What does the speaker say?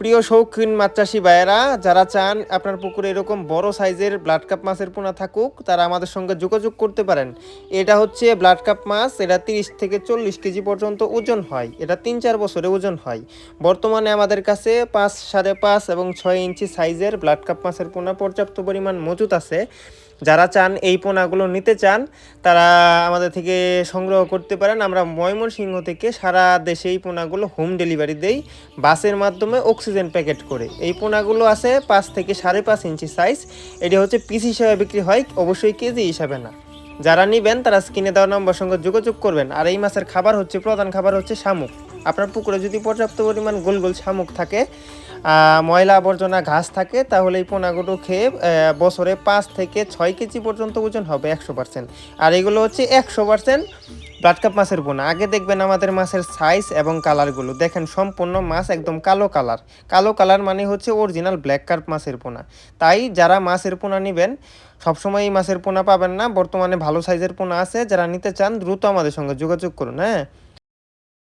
প্রিয় শৌখিন মাছ চাষি ভাইয়েরা, যারা চান আপনার পুকুরে এরকম বড় সাইজের ব্লাড কাপ মাছের পোনা থাকুক, তারা আমাদের সঙ্গে যোগাযোগ করতে পারেন। এটা হচ্ছে ব্লাড কাপ মাছ, এটা তিরিশ থেকে চল্লিশ কেজি পর্যন্ত ওজন হয়, এটা তিন চার বছরে ওজন হয়। বর্তমানে আমাদের কাছে পাঁচ সাড়ে পাঁচ এবং ছয় ইঞ্চি সাইজের ব্লাড কাপ মাছের পোনা পর্যাপ্ত পরিমাণ মজুত আছে। যারা চান এই পোনাগুলো নিতে চান, তারা আমাদের থেকে সংগ্রহ করতে পারেন। আমরা ময়মনসিংহ থেকে সারা দেশে এই পোনাগুলো হোম ডেলিভারি দেই, বাসের মাধ্যমে অক্সিজেন প্যাকেট করে। এই পোনাগুলো আছে পাঁচ থেকে সাড়ে পাঁচ ইঞ্চি সাইজ এটি হচ্ছে পিস হিসাবে বিক্রি হয়, অবশ্যই কেজি হিসাবে না। যারা নেবেন, তারা স্ক্রিনে দেওয়া নম্বর সঙ্গে যোগাযোগ করবেন। আর এই মাছের খাবার হচ্ছে, প্রধান খাবার হচ্ছে শামুক। আপনার পুকুরে যদি পর্যাপ্ত পরিমাণ গোল গোল শামুক থাকে ময়লা আবর্জনা ঘাস থাকে, তাহলে এই পোনাগুলো খেয়ে বছরে পাঁচ থেকে ছয় কেজি পর্যন্ত ওজন হবে একশো পার্সেন্ট আর এগুলো হচ্ছে একশো পার্সেন্ট ব্লাড কাপ মাছের পোনা আগে দেখবেন আমাদের মাছের সাইজ এবং কালারগুলো দেখেন, সম্পূর্ণ মাছ একদম কালো কালার কালো কালার মানে হচ্ছে অরিজিনাল ব্ল্যাক কার্প মাছের পোনা তাই যারা মাছের পোনা নেবেন, সবসময় এই মাছের পোনা পাবেন না। বর্তমানে ভালো সাইজের পোনা আছে। যারা নিতে চান, দ্রুত আমাদের সঙ্গে যোগাযোগ করুন হ্যাঁ?